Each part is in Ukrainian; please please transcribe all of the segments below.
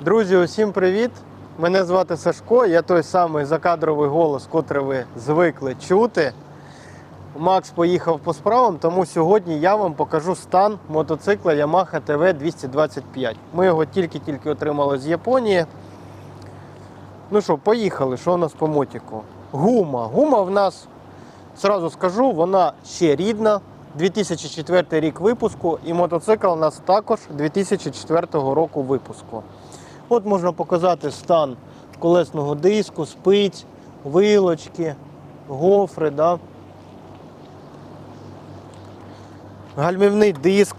Друзі, усім привіт! Мене звати Сашко, я той самий закадровий голос, котрий ви звикли чути. Макс поїхав по справам, тому сьогодні я вам покажу стан мотоцикла Yamaha TV 225. Ми його тільки-тільки отримали з Японії. Ну що, поїхали. Що у нас по мотіку? Гума. Гума в нас, зразу скажу, вона ще рідна. 2004 рік випуску, і мотоцикл у нас також 2004 року випуску. От можна показати стан колесного диску, спиць, вилочки, гофри. Да? Гальмівний диск.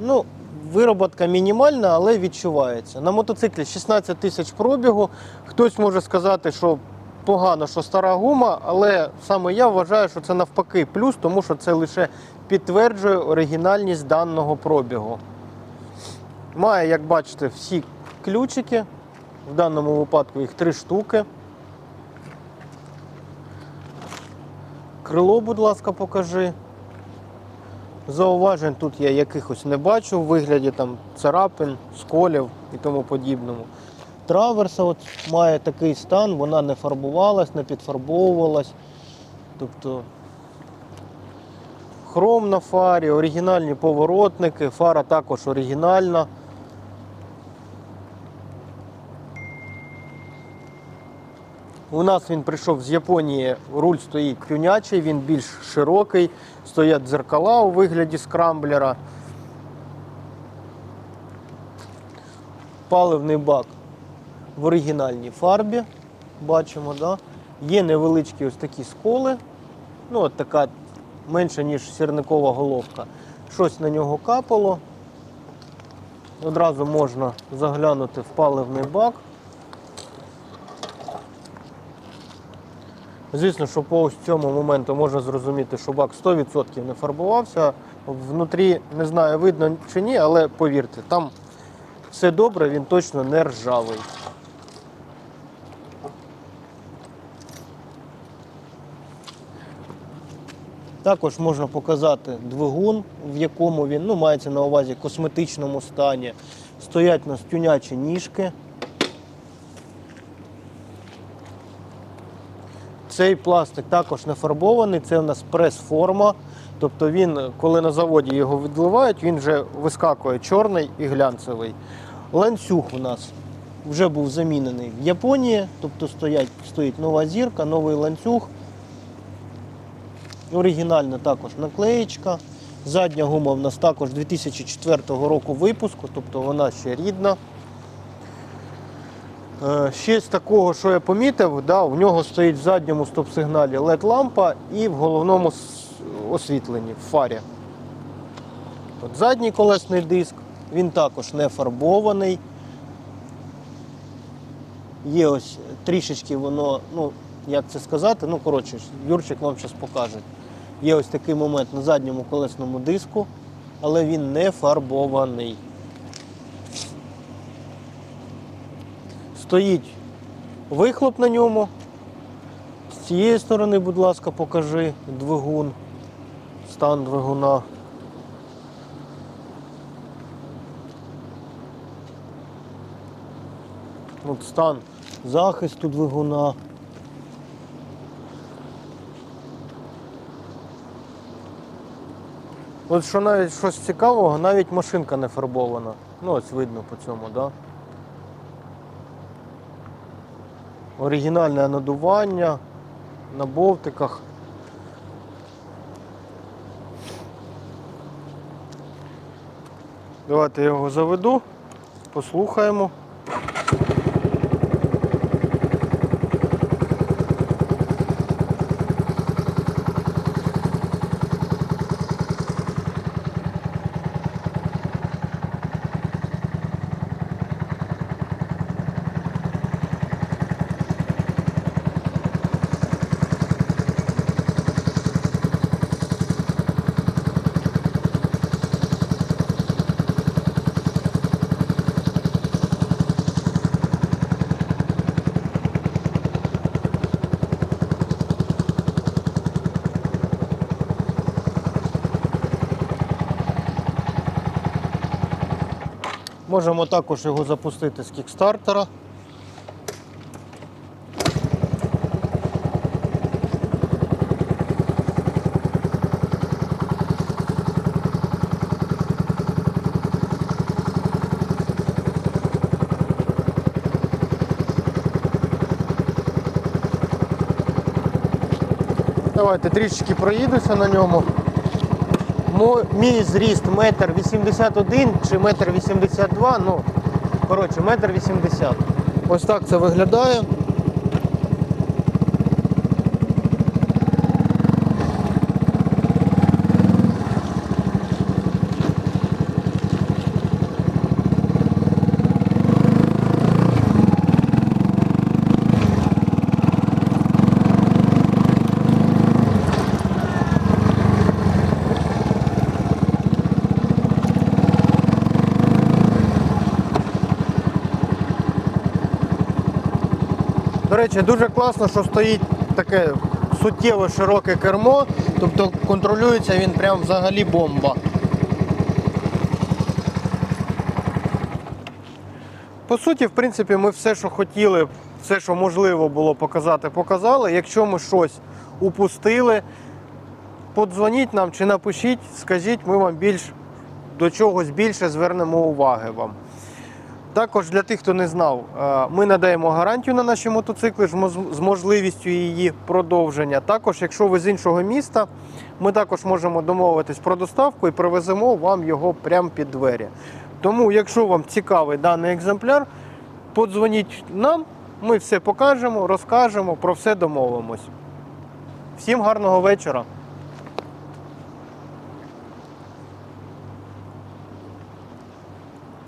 Ну, вироботка мінімальна, але відчувається. На мотоциклі 16 тисяч пробігу. Хтось може сказати, що погано, що стара гума, але саме я вважаю, що це навпаки плюс, тому що це лише підтверджує оригінальність даного пробігу. Має, як бачите, всі ключики. В даному випадку їх три штуки. Крило, будь ласка, покажи. Зауважень тут я якихось не бачу в вигляді там царапин, сколів і тому подібному. Траверса от має такий стан, вона не фарбувалась, не підфарбовувалась. Тобто хром на фарі, оригінальні поворотники, фара також оригінальна. У нас він прийшов з Японії, руль стоїть тюнячий, він більш широкий, стоять дзеркала у вигляді скрамблера. Паливний бак в оригінальній фарбі. Бачимо, да? є невеличкі ось такі сколи. Ну, от така менша, ніж сірникова головка. Щось на нього капало. Одразу можна заглянути в паливний бак. Звісно, що по ось цьому моменту можна зрозуміти, що бак 100% не фарбувався. Внутрі не знаю, видно чи ні, але повірте, там все добре, він точно не ржавий. Також можна показати двигун, в якому він ну, мається на увазі косметичному стані. Стоять у нас тюнячі ніжки. Цей пластик також не фарбований, це у нас прес-форма. Тобто він, коли на заводі його відливають, він вже вискакує чорний і глянцевий. Ланцюг у нас вже був замінений в Японії, тобто стоять, стоїть нова зірка, новий ланцюг. Оригінальна також наклеєчка. Задня гума в нас також 2004 року випуску, тобто вона ще рідна. Е, Ще з такого, що я помітив, да, в нього стоїть в задньому стоп-сигналі LED-лампа і в головному освітленні в фарі. От задній колесний диск, він також не фарбований. Є ось трішечки воно, ну, як це сказати, ну, коротше, Юрчик вам зараз покаже. Є ось такий момент на задньому колесному диску, але він не фарбований. Стоїть вихлоп на ньому. З цієї сторони, будь ласка, покажи двигун, стан двигуна. От стан захисту двигуна. От що навіть щось цікавого, навіть машинка не фарбована. Ну, ось видно по цьому, так? Да? Оригінальне надування на болтиках. Давайте я його заведу, послухаємо. Можемо також його запустити з кікстартера. Давайте трішечки проїдуся на ньому. Мій зріст метр вісімдесят один чи метр вісімдесят два, ну, коротше, метр вісімдесят. Ось так це виглядає. До речі, дуже класно, що стоїть таке суттєво широке кермо, тобто контролюється він прям взагалі бомба. По суті, в принципі, ми все, що хотіли, все, що можливо було показати, показали. Якщо ми щось упустили, подзвоніть нам чи напишіть, скажіть, ми вам більш до чогось більше звернемо уваги вам. Також для тих, хто не знав, е, ми надаємо гарантію на наші мотоцикли з можливістю її продовження. Також, якщо ви з іншого міста, ми також можемо домовитись про доставку і привеземо вам його прямо під двері. Тому, якщо вам цікавий даний екземпляр, подзвоніть нам, ми все покажемо, розкажемо, про все домовимось. Всім гарного вечора!